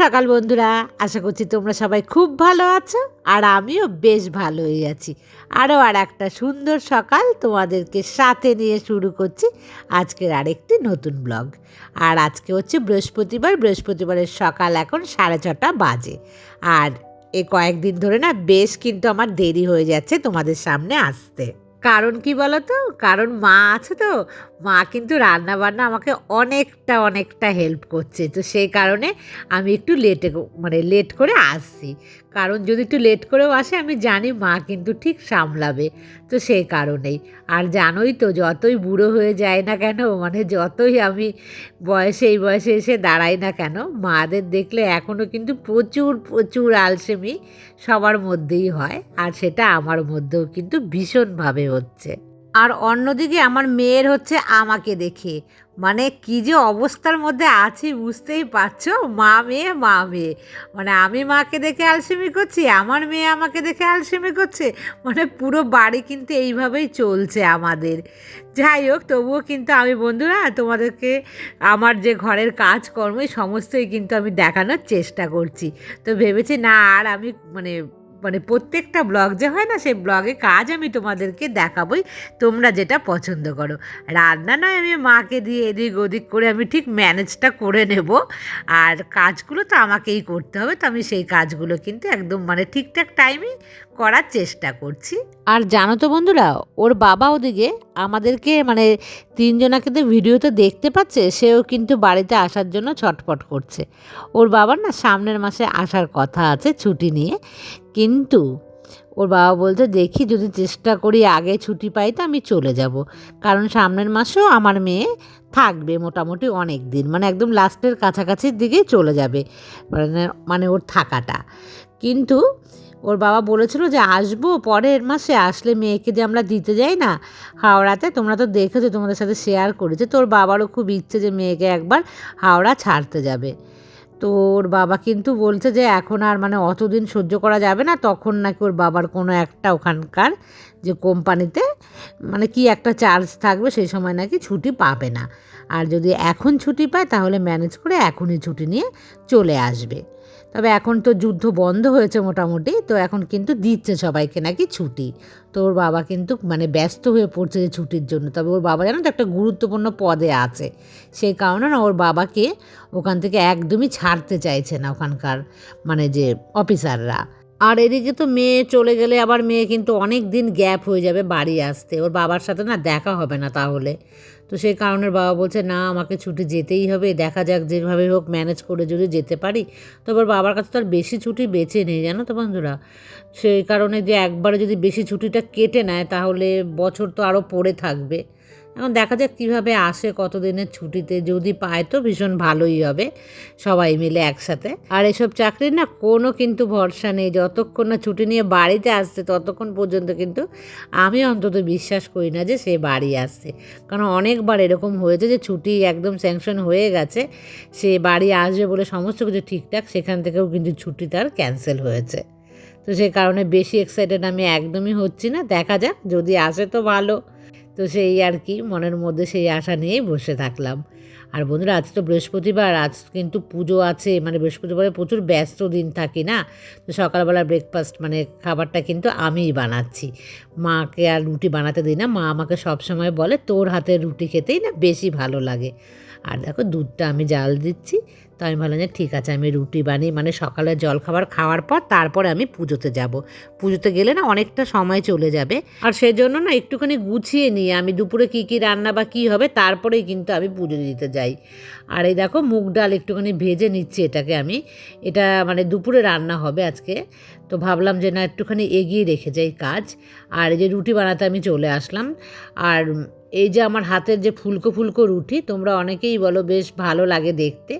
সকাল বন্ধুরা। আশা করছি তোমরা সবাই খুব ভালো আছো আর আমিও বেশ ভালোই আছি। আরও আর একটা সুন্দর সকাল তোমাদেরকে সাথে নিয়ে শুরু করছি আজকের আরেকটি নতুন ব্লগ। আর আজকে হচ্ছে বৃহস্পতিবার, বৃহস্পতিবারের সকাল এখন সাড়ে ছটা বাজে। আর এ কয়েকদিন ধরে না বেশ কিন্তু আমার দেরি হয়ে যাচ্ছে তোমাদের সামনে আসতে। কারণ কি বলো তো কারণ মা আছে তো মা কিন্তু রান্না বান্না আমাকে অনেকটা অনেকটা হেল্প করছে। তো সেই কারণে আমি একটু লেটে মানে লেট করে আসছি। কারণ যদি একটু লেট করেও আসে, আমি জানি মা কিন্তু ঠিক সামলাবে। তো সেই কারণেই। আর জানোই তো, যতই বুড়ো হয়ে যায় না কেন মানে যতই আমি বয়সে, এই বয়সে এসে দাঁড়াই না কেন, মাদের দেখলে এখনও কিন্তু প্রচুর প্রচুর আলসেমি সবার মধ্যেই হয়। আর সেটা আমার মধ্যেও কিন্তু ভীষণভাবে হচ্ছে। আর অন্যদিকে আমার মেয়ের হচ্ছে আমাকে দেখে। মানে কি যে অবস্থার মধ্যে আছি বুঝতেই পারছ? মা মেয়ে মা মেয়ে। মানে আমি মাকে দেখে আলসেমি করছি, আমার মেয়ে আমাকে দেখে আলসেমি করছে। মানে পুরো বাড়ি কিন্তু এইভাবেই চলছে আমাদের। যাই হোক, তবুও কিন্তু আমি বন্ধুরা, তোমাদেরকে আমার যে ঘরের কাজকর্ম সমস্তই কিন্তু আমি দেখানোর চেষ্টা করছি। তো ভেবেছি না, আর আমি মানে মানে প্রত্যেকটা ব্লগ যে হয় না, সেই ব্লগে কাজ আমি তোমাদেরকে দেখাবই। তোমরা যেটা পছন্দ করো। রান্না নয়, আমি মাকে দিয়ে এদিক ওদিক করে আমি ঠিক ম্যানেজটা করে নেব। আর কাজগুলো তো আমাকেই করতে হবে, তো আমি সেই কাজগুলো কিন্তু একদম মানে ঠিকঠাক টাইমেই করার চেষ্টা করছি। আর জানো তো বন্ধুরা, ওর বাবা ওদিকে আমাদেরকে মানে তিনজনাকে তো ভিডিওতে দেখতে পাচ্ছে, সেও কিন্তু বাড়িতে আসার জন্য ছটপট করছে। ওর বাবার না সামনের মাসে আসার কথা আছে ছুটি নিয়ে, কিন্তু ওর বাবা বলতে দেখি যদি চেষ্টা করি আগে ছুটি পাই তো আমি চলে যাব। কারণ সামনের মাসেও আমার মেয়ে থাকবে মোটামুটি অনেক দিন মানে একদম লাস্টের কাছাকাছির দিকেই চলে যাবে মানে মানে ওর থাকাটা। কিন্তু ওর বাবা বলেছিল যে আসব পরের মাসে, আসলে মেয়েকে যে আমরা দিতে যাই না হাওড়াতে, তোমরা তো দেখেছ তোমাদের সাথে শেয়ার করেছে, তোর বাবারও খুব ইচ্ছে যে মেয়েকে একবার হাওড়া ছাড়তে যাবে। তো ওর বাবা কিন্তু বলছে যে এখন আর মানে অতদিন সহ্য করা যাবে না, তখন নাকি ওর বাবার কোনো একটা ওখানকার যে কোম্পানিতে মানে কি একটা চার্জ থাকবে সেই সময় নাকি ছুটি পাবে না। আর যদি এখন ছুটি পায় তাহলে ম্যানেজ করে এখনই ছুটি নিয়ে চলে আসবে। তবে এখন তো যুদ্ধ বন্ধ হয়েছে মোটামুটি, তো এখন কিন্তু দিচ্ছে সবাইকে নাকি ছুটি। তো ওর বাবা কিন্তু মানে ব্যস্ত হয়ে পড়ছে যে ছুটির জন্য। তবে ওর বাবা জানো তো একটা গুরুত্বপূর্ণ পদে আছে। সেই কারণে না ওর বাবাকে ওখান থেকে একদমই ছাড়তে চাইছে না ওখানকার মানে যে অফিসাররা আর এদিকে তো মেয়ে চলে গেলে আবার মেয়ে কিন্তু অনেক দিন গ্যাপ হয়ে যাবে বাড়ি আসতে। ওর বাবার সাথে না দেখা হবে না তাহলে। তো সেই কারণে বাবা বলছে, না, আমাকে ছুটি যেতেই হবে। দেখা যাক যেভাবে হোক ম্যানেজ করে যদি যেতে পারি। তবে বাবার কাছে তো আর বেশি ছুটি বেছে নেই, জানো তো বন্ধুরা। সেই কারণে যে একবারে যদি বেশি ছুটিটা কেটে নেয়, তাহলে বছর তো আরও পড়ে থাকবে। এখন দেখা যাক কীভাবে আসে কতদিনের ছুটিতে। যদি পায় তো ভীষণ ভালোই হবে, সবাই মিলে একসাথে। আর এসব চাকরির না কোনো কিন্তু ভরসা নেই। যতক্ষণ না ছুটি নিয়ে বাড়িতে আসছে, ততক্ষণ পর্যন্ত কিন্তু আমি অন্তত বিশ্বাস করি না যে সে বাড়ি আসছে। কারণ অনেকবার এরকম হয়েছে যে ছুটি একদম স্যাংশন হয়ে গেছে, সে বাড়ি আসবে বলে সমস্ত কিছু ঠিকঠাক, সেখান থেকেও কিন্তু ছুটি তার ক্যান্সেল হয়েছে। তো সেই কারণে বেশি এক্সাইটেড আমি একদমই হচ্ছি না। দেখা যাক, যদি আসে তো ভালো। তো সেই আর কি, মনের মধ্যে সেই আশা নিয়েই বসে থাকলাম। আর বন্ধুরা, আজ তো বৃহস্পতিবার, আজ কিন্তু পুজো আছে মানে বৃহস্পতিবারে প্রচুর ব্যস্ত দিন থাকি না, তো সকালবেলা ব্রেকফাস্ট মানে খাবারটা কিন্তু আমিই বানাচ্ছি। মাকে আর রুটি বানাতে দিই না, মা আমাকে সবসময় বলে, তোর হাতের রুটি খেতেই না বেশি ভালো লাগে। আর দেখো, দুধটা আমি জাল দিচ্ছি তো আমি ভাবলাম যে ঠিক আছে, আমি রুটি বানিয়ে মানে সকালে জলখাবার খাওয়ার পর তারপরে আমি পুজোতে যাব। পুজোতে গেলে না অনেকটা সময় চলে যাবে। আর সেজন্য না একটুখানি গুছিয়ে নিয়ে আমি দুপুরে কী কী রান্না বা কী হবে তারপরেই কিন্তু আমি পুজো দিতে যাই। আর এই দেখো মুগ ডাল একটুখানি ভেজে নিচ্ছি এটাকে আমি। এটা মানে দুপুরে রান্না হবে আজকে। তো ভাবলাম যে না একটুখানি এগিয়ে রেখে যাই কাজ। আর এই যে রুটি বানাতে আমি চলে আসলাম। আর এই যে আমার হাতের যে ফুলকো ফুলকো রুটি, তোমরা অনেকেই বলো বেশ ভালো লাগে দেখতে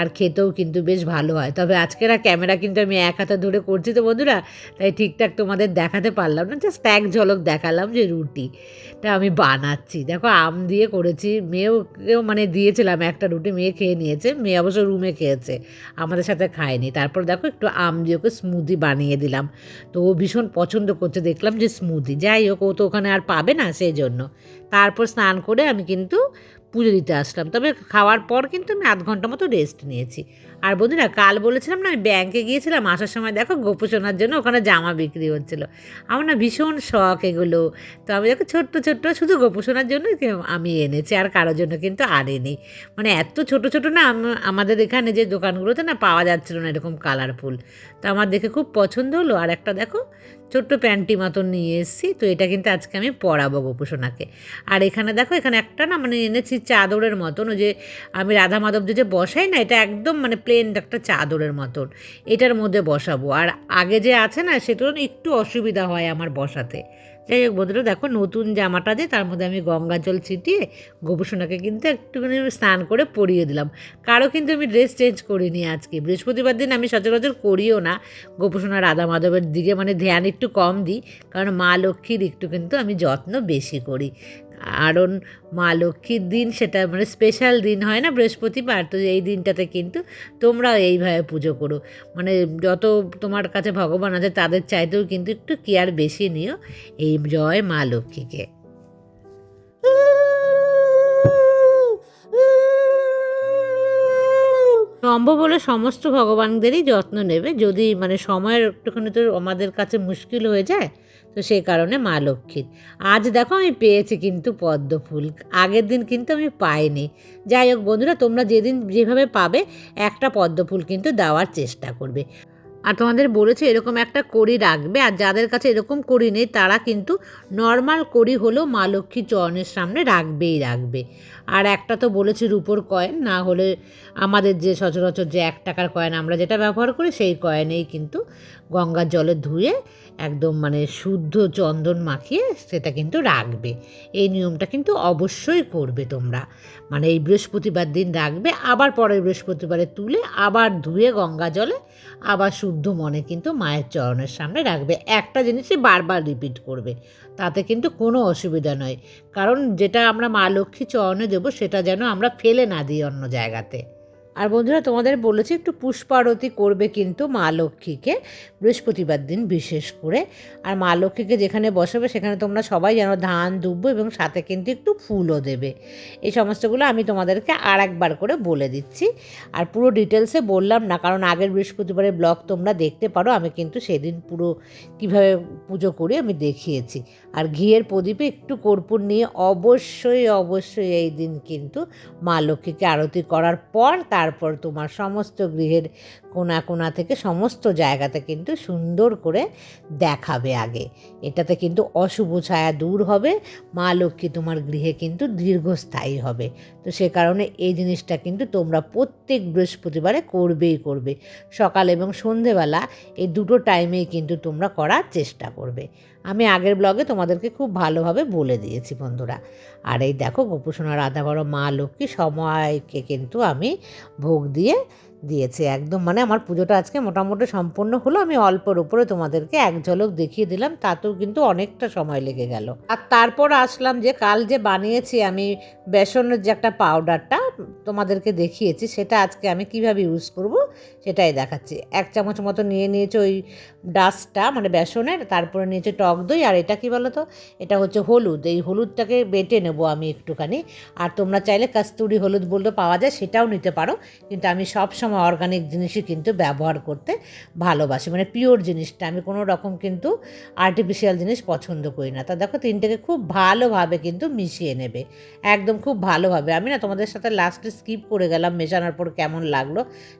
আর খেতেও কিন্তু বেশ ভালো হয়। তবে আজকের আর ক্যামেরা কিন্তু আমি এক হাতে ধরে করছি তো বন্ধুরা, তাই ঠিকঠাক তোমাদের দেখাতে পারলাম না, জাস্ট এক ঝলক দেখালাম যে রুটিটা আমি বানাচ্ছি। দেখো আম দিয়ে করেছি মেয়েও মানে দিয়েছিলাম একটা রুটি, মেয়ে খেয়ে নিয়েছে, মেয়ে অবশ্য রুমে খেয়েছে, আমাদের সাথে খায়নি। তারপর দেখো একটু আম দিয়ে ওকে স্মুদি বানিয়ে দিলাম, তো ও ভীষণ পছন্দ করছে, দেখলাম যে স্মুদি যাই হোক ও তো ওখানে আর পাবে না সেই জন্য। তারপর স্নান করে আমি কিন্তু পুজো দিতে আসলাম। তবে খাওয়ার পর কিন্তু আমি আধ ঘণ্টা মতো রেস্ট নিয়েছি। আর বন্ধুরা, কাল বলেছিলাম না, আমি ব্যাংকে গিয়েছিলাম, আসার সময় দেখো গোপোষণার জন্য ওখানে জামা বিক্রি হচ্ছিল। আমার না ভীষণ শখ এগুলো। তো আমি দেখো ছোট্ট ছোট্ট শুধু গোপোষণার জন্য আমি এনেছি, আর কারোর জন্য কিন্তু আনিনি মানে এত ছোট ছোট না আমাদের এখানে যে দোকানগুলোতে না পাওয়া যাচ্ছিল না এরকম কালারফুল তো আমার দেখে খুব পছন্দ হলো। আর একটা দেখো ছোট্ট প্যান্টি মতন নিয়ে এসেছি। তো এটা কিন্তু আজকে আমি পরাবো গোপুসোনাকে। আর এখানে দেখো, এখানে একটা না মানে এনেছি চাদরের মতন। ওই যে আমি রাধা মাধব যে বসাই না, এটা একদম মানে প্লেন একটা চাদরের মতন। এটার মধ্যে বসাবো। আর আগে যে আছে না সেটার একটু অসুবিধা হয় আমার বসাতে। যাই হোক বন্ধুরা দেখো নতুন জামাটা যে, তার মধ্যে আমি গঙ্গা জল ছিটিয়ে গোপুসোনাকে কিন্তু একটুখানি স্নান করে পরিয়ে দিলাম। কারও কিন্তু আমি ড্রেস চেঞ্জ করিনি আজকে। বৃহস্পতিবার দিন আমি সচরাচর করিও না। গোপুসোনা রাধা মাধবের দিকে মানে ধ্যান একটু কম দিই, কারণ মা লক্ষ্মীর একটু কিন্তু আমি যত্ন বেশি করি। কারণ মা লক্ষ্মীর দিন, সেটা মানে স্পেশাল দিন হয় না, বৃহস্পতিবার, তো এই দিনটাতে কিন্তু তোমরাও এইভাবে পুজো করো। মানে যত তোমার কাছে ভগবান আছে, তাদের চাইতেও কিন্তু একটু কেয়ার বেশি নিও, এই জয় মা লক্ষ্মীকে। সম্ভব হলে সমস্ত ভগবানদেরই যত্ন নেবে। যদি মানে সময়ের একটুখানি তো আমাদের কাছে মুশকিল হয়ে যায়, তো সেই কারণে মা লক্ষ্মীর। আজ দেখো আমি পেয়েছি কিন্তু পদ্ম ফুল। আগের দিন কিন্তু আমি পাইনি। যাই হোক বন্ধুরা, তোমরা যেদিন যেভাবে পাবে, একটা পদ্ম ফুল কিন্তু দেওয়ার চেষ্টা করবে। আর তোমাদের বলেছে এরকম একটা কড়ি রাখবে, আর যাদের কাছে এরকম কড়ি নেই, তারা কিন্তু নর্মাল কড়ি হলেও মা লক্ষ্মী চরণের সামনে রাখবেই রাখবে। আর একটা তো বলেছি রুপোর কয়েন, না হলে আমাদের যে সচরাচর যে এক টাকার কয়েন আমরা যেটা ব্যবহার করি, সেই কয়েনেই কিন্তু গঙ্গার জলে ধুয়ে একদম মানে শুদ্ধ চন্দন মাখিয়ে সেটা কিন্তু রাখবে। এই নিয়মটা কিন্তু অবশ্যই করবে তোমরা। মানে এই বৃহস্পতিবার দিন রাখবে, আবার পরের বৃহস্পতিবারে তুলে আবার ধুয়ে গঙ্গা জলে আবার শুদ্ধ মনে কিন্তু মায়ের চরণের সামনে রাখবে। একটা জিনিসই বারবার রিপিট করবে। তাতে কিন্তু কোনো অসুবিধা নয়। কারণ যেটা আমরা মা লক্ষ্মী চরণে দেবো, সেটা যেন আমরা ফেলে না দিই অন্য জায়গাতে। আর বন্ধুরা, তোমাদের বলেছি একটু পুষ্পারতি করবে কিন্তু মা লক্ষ্মীকে বৃহস্পতিবার দিন বিশেষ করে। আর মা লক্ষ্মীকে যেখানে বসাবে, সেখানে তোমরা সবাই যেন ধান, দুব্ব এবং সাথে কিন্তু একটু ফুলও দেবে। এই সমস্তগুলো আমি তোমাদেরকে আর একবার করে বলে দিচ্ছি। আর পুরো ডিটেলসে বললাম না, কারণ আগের বৃহস্পতিবারের ব্লগ তোমরা দেখতে পারো, আমি কিন্তু সেদিন পুরো কীভাবে পুজো করি আমি দেখিয়েছি। আর ঘিয়ের প্রদীপে একটু কর্পূর নিয়ে অবশ্যই অবশ্যই এই দিন কিন্তু মা লক্ষ্মীকে আরতি করার পর তারপর তোমার সমস্ত গৃহের কোনা কোনা থেকে সমস্ত জায়গাতে কিন্তু সুন্দর করে দেখাবে আগে। এটাতে কিন্তু অশুভ ছায়া দূর হবে, মা লক্ষ্মী তোমার গৃহে কিন্তু দীর্ঘস্থায়ী হবে। তো সে কারণে এই জিনিসটা কিন্তু তোমরা প্রত্যেক বৃহস্পতিবারে করবেই করবে। সকাল এবং সন্ধেবেলা এই দুটো টাইমেই কিন্তু তোমরা করার চেষ্টা করবে। আমি আগের ব্লগে তোমাদেরকে খুব ভালোভাবে বলে দিয়েছি বন্ধুরা। আর এই দেখো গোপুসোনা রাধা বড় মা লক্ষ্মী সময়কে কিন্তু আমি ভোগ দিয়ে দিয়েছি একদম। মানে আমার পুজোটা আজকে মোটামুটি সম্পূর্ণ হলো। আমি অল্পর উপরে তোমাদেরকে এক ঝলক দেখিয়ে দিলাম, তাতেও কিন্তু অনেকটা সময় লেগে গেল। আর তারপর আসলাম যে কাল যে বানিয়েছি আমি বেসনের যে একটা পাউডারটা তোমাদেরকে দেখিয়েছি, সেটা আজকে আমি কীভাবে ইউজ করব সেটাই দেখাচ্ছি। এক চামচ মতো নিয়ে নিয়েছে ওই ডাস্টটা মানে বেসনের, তারপরে নিয়েছে টক দই, আর এটা কি বলো তো এটা হচ্ছে হলুদ। এই হলুদটাকে বেটে নেব আমি একটুখানি। আর তোমরা চাইলে কাস্তুরি হলুদ বলতে পাওয়া যায়, সেটাও নিতে পারো। কিন্তু আমি সব সময় অর্গানিক জিনিসই কিন্তু ব্যবহার করতে ভালোবাসি। মানে পিওর জিনিসটা, আমি কোনো রকম কিন্তু আর্টিফিশিয়াল জিনিস পছন্দ করি না। তা দেখো তিনটেকে খুব ভালোভাবে কিন্তু মিশিয়ে নেবে। একদম খুব ভালোভাবে। আমি না তোমাদের সাথে লাস্টে স্কিপ করে গেলাম, মেশানোর পর কেমন লাগল।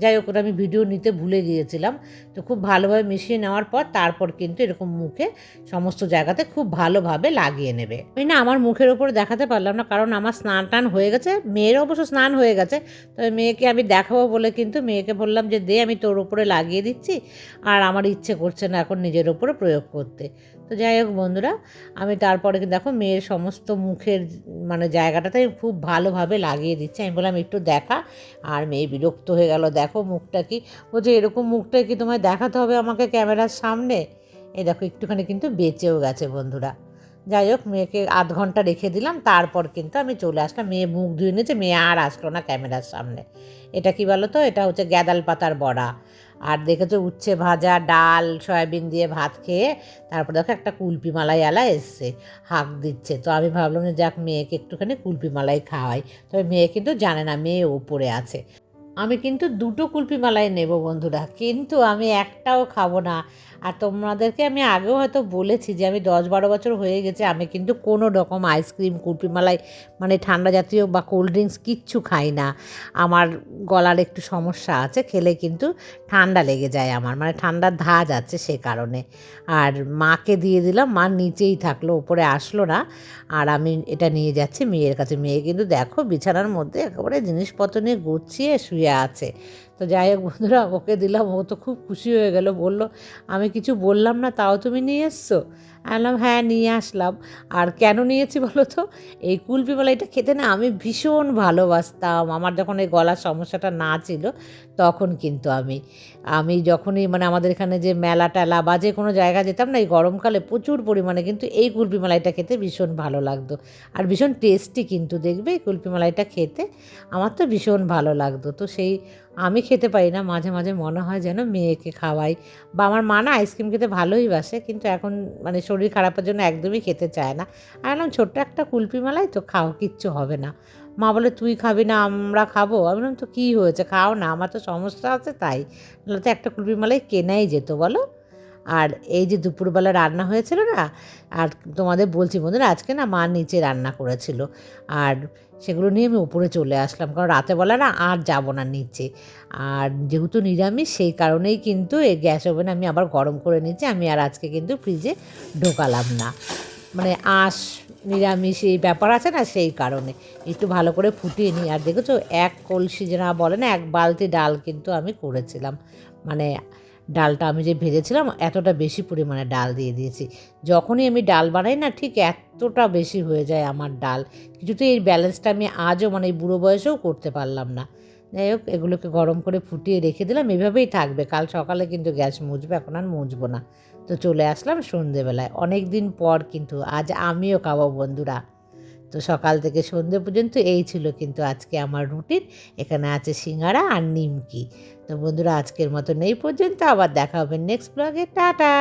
যাই হোক আমি ভিডিও নিতে ভুলে গিয়েছিলাম। তো খুব ভালোভাবে মিশিয়ে নেওয়ার পর তারপর কিন্তু এরকম মুখে সমস্ত জায়গাতে খুব ভালোভাবে লাগিয়ে নেবে। আমি না আমার মুখের ওপর দেখাতে পারলাম না, কারণ আমার স্নান টান হয়ে গেছে। মেয়ের অবশ্য স্নান হয়ে গেছে। তবে মেয়েকে আমি দেখাবো বলে কিন্তু মেয়েকে বললাম যে, দে, আমি তোর উপরে লাগিয়ে দিচ্ছি আর আমার ইচ্ছে করছে না এখন নিজের ওপরে প্রয়োগ করতে। তো যাই হোক বন্ধুরা, আমি তারপরে কিন্তু দেখো মেয়ের সমস্ত মুখের মানে জায়গাটাতে আমি খুব ভালোভাবে লাগিয়ে দিচ্ছি। আমি বললাম, একটু দেখা। আর মেয়ে বিরক্ত হয়ে গেল, দেখো মুখটা কি? বলছে, এরকম মুখটা কি তোমায় দেখাতে হবে আমাকে ক্যামেরার সামনে? এই দেখো, একটুখানি কিন্তু বেঁচেও গেছে বন্ধুরা। যাই হোক, মেয়েকে আধ ঘণ্টা রেখে দিলাম, তারপর কিন্তু আমি চলে আসলাম। মেয়ে মুখ ধুয়ে নিয়েছে, মেয়ে আর আসলো না ক্যামেরার সামনে। এটা কি বলো তো? এটা হচ্ছে গ্যাদাল পাতার বড়া। আর দেখেছ উচ্ছে ভাজা, ডাল, সয়াবিন দিয়ে ভাত খেয়ে তারপর দেখো একটা কুলপি মালাই আলা এসছে, হাঁক দিচ্ছে। তো আমি ভাবলাম যে যাক মেয়েকে একটুখানি কুলপি মালাই খাওয়াই। তবে মেয়ে কিন্তু জানে না, মেয়ে ওপরে আছে। আমি কিন্তু দুটো কুলপি মালাই নেব বন্ধুরা, কিন্তু আমি একটাও খাব না। আর তোমাদেরকে আমি আগেও হয়তো বলেছি যে আমি দশ বারো বছর হয়ে গেছে, আমি কিন্তু কোনো রকম আইসক্রিম কুলপি মালাই মানে ঠান্ডা জাতীয় বা কোল্ড ড্রিঙ্কস কিচ্ছু খাই না। আমার গলার একটু সমস্যা আছে, খেলে কিন্তু ঠান্ডা লেগে যায় আমার মানে ঠান্ডার ধাজ আছে সে কারণে। আর মাকে দিয়ে দিলাম, মা নিচেই থাকল, ওপরে আসলো না। আর আমি এটা নিয়ে যাচ্ছি, মেয়ের কাছে, মেয়ে কিন্তু দেখো বিছানার মধ্যে একেবারে জিনিসপত্র নিয়ে গুছিয়ে শুয়ে আছে। তো যাই হোক বন্ধুরা, ওকে দিলাম, ও তো খুব খুশি হয়ে গেল, বলল, আমি কিছু বললাম না, তাও তুমি নিয়ে এসছো? বললাম হ্যাঁ নিয়ে আসলাম। আর কেন নিয়েছি বলো তো? এই কুলপি মালাইটা খেতে না আমি ভীষণ ভালোবাসতাম। আমার যখন এই গলার সমস্যাটা না ছিল, তখন কিন্তু আমি আমি যখনই মানে আমাদের এখানে যে মেলা টেলা বা যে কোনো জায়গা যেতাম না, এই গরমকালে প্রচুর পরিমাণে কিন্তু এই কুলপি মালাইটা খেতে ভীষণ ভালো লাগতো। আর ভীষণ টেস্টি কিন্তু দেখবে এই কুলপি মালাইটা খেতে। আমার তো ভীষণ ভালো লাগতো। তো সেই আমি খেতে পারি না, মাঝে মাঝে মনে হয় যেন মেয়েকে খাওয়াই। বা আমার মা না আইসক্রিম খেতে ভালোই বাসে, কিন্তু এখন মানে শরীর খারাপের জন্য একদমই খেতে চায় না। আর বললাম, ছোট্ট একটা কুলপি মালাই তো খাও, কিচ্ছু হবে না। মা বলে, তুই খাবি না, আমরা খাব। আমি বললাম, তো কী হয়েছে? খাও না, আমার তো সমস্যা আছে তাই। নাহলে তো একটা কুলপি মালাই কেনাই যেত, বলো। আর এই যে দুপুরবেলা রান্না হয়েছিল না, আর তোমাদের বলছি, বন্ধুরা, আজকে না মা নিচে রান্না করেছিল। আর সেগুলো নিয়ে আমি উপরে চলে আসলাম, কারণ রাতেবেলা না আর যাব না নিচে। আর যেহেতু নিরামিষ, সেই কারণেই কিন্তু এই গ্যাস ওভেন আমি আবার গরম করে নিচ্ছি আমি আর আজকে কিন্তু ফ্রিজে ঢোকালাম না। মানে আঁশ, নিরামিষ এই ব্যাপার আছে না, সেই কারণে। একটু ভালো করে ফুটিয়ে নিই। আর দেখেছ, এক কলসি যেটা বলে না, এক বালতি ডাল কিন্তু আমি করেছিলাম। মানে ডালটা আমি যে ভেজেছিলাম, এতটা বেশি পরিমাণে ডাল দিয়ে দিয়েছি। যখনই আমি ডাল বানাই না, ঠিক এতটা বেশি হয়ে যায় আমার ডাল। কিছুতে এই ব্যালেন্সটা আমি আজও মানে বুড়ো বয়সেও করতে পারলাম না। যাই হোক, এগুলোকে গরম করে ফুটিয়ে রেখে দিলাম, এভাবেই থাকবে। কাল সকালে কিন্তু গ্যাস মুছবে, এখন আর মুছবো না। তো চলে আসলাম সন্ধেবেলায়। অনেক দিন পর কিন্তু আজ আমিও খাব, বন্ধুরা। তো সকাল থেকে সন্ধ্যে পর্যন্ত এই ছিল কিন্তু আজকে আমার রুটিন। এখানে আছে সিঙ্গারা আর নিমকি। তো বন্ধুরা, আজকের মতো নেই পর্যন্ত। আবার দেখা হবে নেক্সট ব্লগে। টাটা!